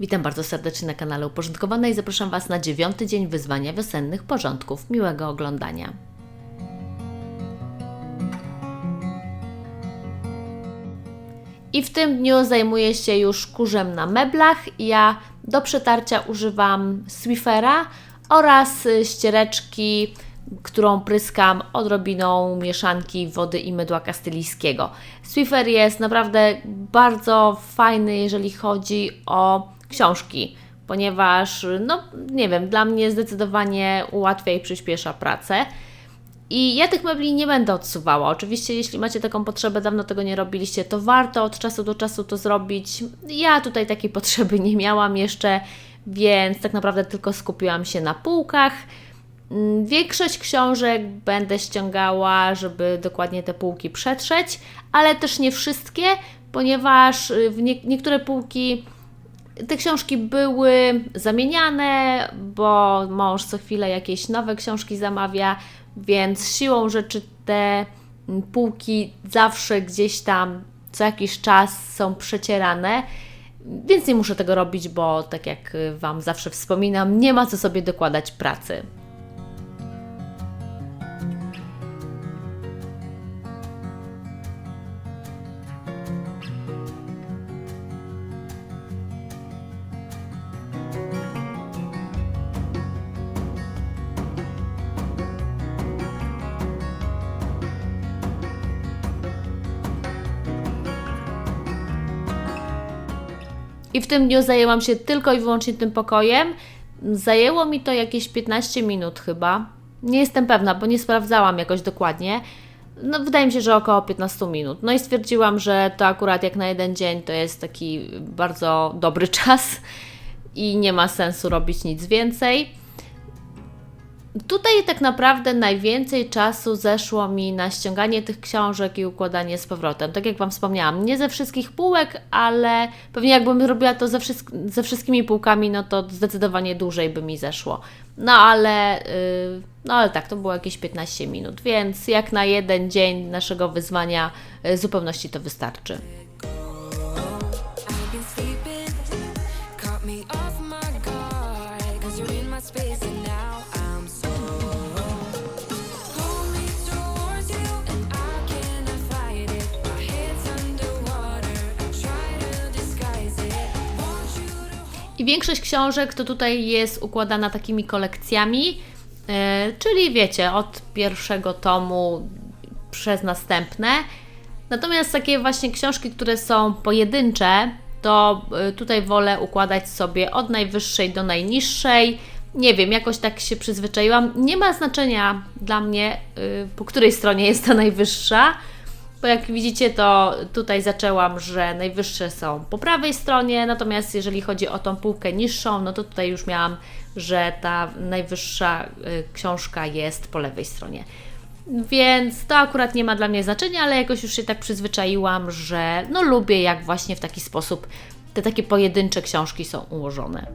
Witam bardzo serdecznie na kanale Uporządkowane i zapraszam Was na dziewiąty dzień wyzwania wiosennych porządków. Miłego oglądania. I w tym dniu zajmuję się już kurzem na meblach. Ja do przetarcia używam Swifera oraz ściereczki, którą pryskam odrobiną mieszanki wody i mydła kastylijskiego. Swiffer jest naprawdę bardzo fajny, jeżeli chodzi o książki, ponieważ, no nie wiem, dla mnie zdecydowanie ułatwia i przyspiesza pracę. I ja tych mebli nie będę odsuwała. Oczywiście, jeśli macie taką potrzebę, dawno tego nie robiliście, to warto od czasu do czasu to zrobić. Ja tutaj takiej potrzeby nie miałam jeszcze, więc tak naprawdę tylko skupiłam się na półkach. Mm, Większość książek będę ściągała, żeby dokładnie te półki przetrzeć, ale też nie wszystkie, ponieważ y, w nie- niektóre półki te książki były zamieniane, bo mąż co chwilę jakieś nowe książki zamawia, więc siłą rzeczy te mm, półki zawsze gdzieś tam co jakiś czas są przecierane. Więc nie muszę tego robić, bo tak jak y, Wam zawsze wspominam, nie ma co sobie dokładać pracy. I w tym dniu zajęłam się tylko i wyłącznie tym pokojem. Zajęło mi to jakieś 15 minut chyba. Nie jestem pewna, bo nie sprawdzałam jakoś dokładnie. No, wydaje mi się, że około 15 minut. No i stwierdziłam, że to akurat jak na jeden dzień to jest taki bardzo dobry czas i nie ma sensu robić nic więcej. Tutaj tak naprawdę najwięcej czasu zeszło mi na ściąganie tych książek i układanie z powrotem. Tak jak Wam wspomniałam, nie ze wszystkich półek, ale pewnie jakbym robiła to ze, wszystk- ze wszystkimi półkami, no to zdecydowanie dłużej by mi zeszło. No ale, yy, no ale tak, to było jakieś 15 minut, więc jak na jeden dzień naszego wyzwania yy, zupełności to wystarczy. Większość książek to tutaj jest układana takimi kolekcjami, e, czyli wiecie, od pierwszego tomu przez następne. Natomiast takie właśnie książki, które są pojedyncze, to e, tutaj wolę układać sobie od najwyższej do najniższej. Nie wiem, jakoś tak się przyzwyczaiłam. Nie ma znaczenia dla mnie, e, po której stronie jest ta najwyższa. Bo jak widzicie, to tutaj zaczęłam, że najwyższe są po prawej stronie, natomiast jeżeli chodzi o tą półkę niższą, no to tutaj już miałam, że ta najwyższa y, książka jest po lewej stronie. Więc to akurat nie ma dla mnie znaczenia, ale jakoś już się tak przyzwyczaiłam, że no lubię jak właśnie w taki sposób te takie pojedyncze książki są ułożone.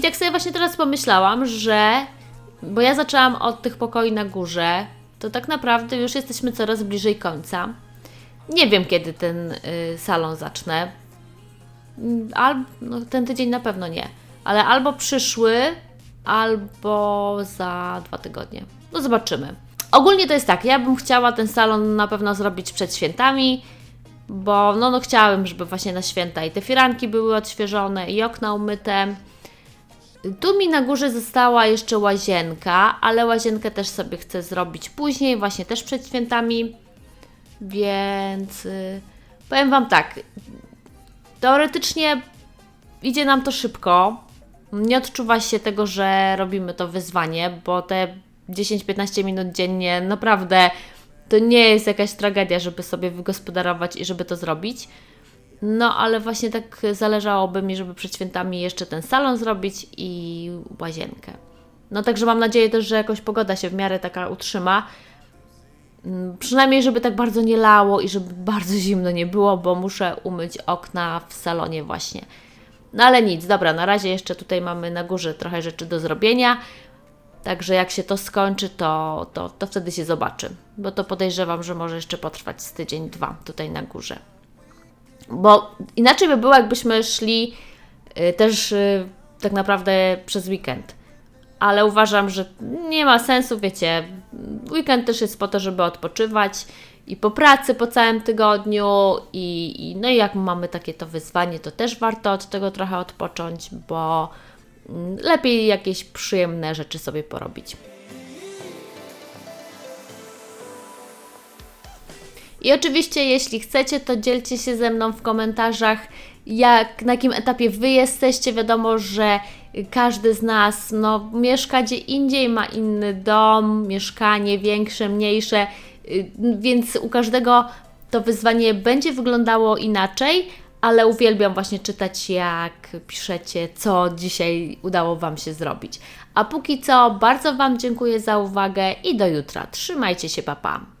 I tak sobie właśnie teraz pomyślałam, że bo ja zaczęłam od tych pokoi na górze, to tak naprawdę już jesteśmy coraz bliżej końca. Nie wiem, kiedy ten y, salon zacznę. Albo no, ten tydzień na pewno nie, ale albo przyszły, albo za dwa tygodnie. No zobaczymy. Ogólnie to jest tak, ja bym chciała ten salon na pewno zrobić przed świętami, bo no, no chciałabym, żeby właśnie na święta i te firanki były odświeżone i okna umyte. Tu mi na górze została jeszcze łazienka, ale łazienkę też sobie chcę zrobić później, właśnie też przed świętami. Więc y, powiem Wam tak. Teoretycznie idzie nam to szybko. Nie odczuwa się tego, że robimy to wyzwanie, bo te 10-15 minut dziennie naprawdę to nie jest jakaś tragedia, żeby sobie wygospodarować i żeby to zrobić. No, ale właśnie tak zależałoby mi, żeby przed świętami jeszcze ten salon zrobić i łazienkę. No, także mam nadzieję też, że jakoś pogoda się w miarę taka utrzyma. Mm, Przynajmniej, żeby tak bardzo nie lało i żeby bardzo zimno nie było, bo muszę umyć okna w salonie właśnie. No ale nic, dobra, na razie jeszcze tutaj mamy na górze trochę rzeczy do zrobienia. Także jak się to skończy, to, to, to wtedy się zobaczy. Bo to podejrzewam, że może jeszcze potrwać z tydzień, dwa tutaj na górze. Bo inaczej by było, jakbyśmy szli y, też y, tak naprawdę przez weekend. Ale uważam, że nie ma sensu, wiecie. Weekend też jest po to, żeby odpoczywać i po pracy po całym tygodniu. I, i no i jak mamy takie to wyzwanie, to też warto od tego trochę odpocząć, bo mm, lepiej jakieś przyjemne rzeczy sobie porobić. I oczywiście, jeśli chcecie, to dzielcie się ze mną w komentarzach, jak, na jakim etapie Wy jesteście. Wiadomo, że każdy z nas no, mieszka gdzie indziej, ma inny dom, mieszkanie większe, mniejsze, y, więc u każdego to wyzwanie będzie wyglądało inaczej, ale uwielbiam właśnie czytać, jak piszecie, co dzisiaj udało Wam się zrobić. A póki co, bardzo Wam dziękuję za uwagę i do jutra. Trzymajcie się, papa. Pa.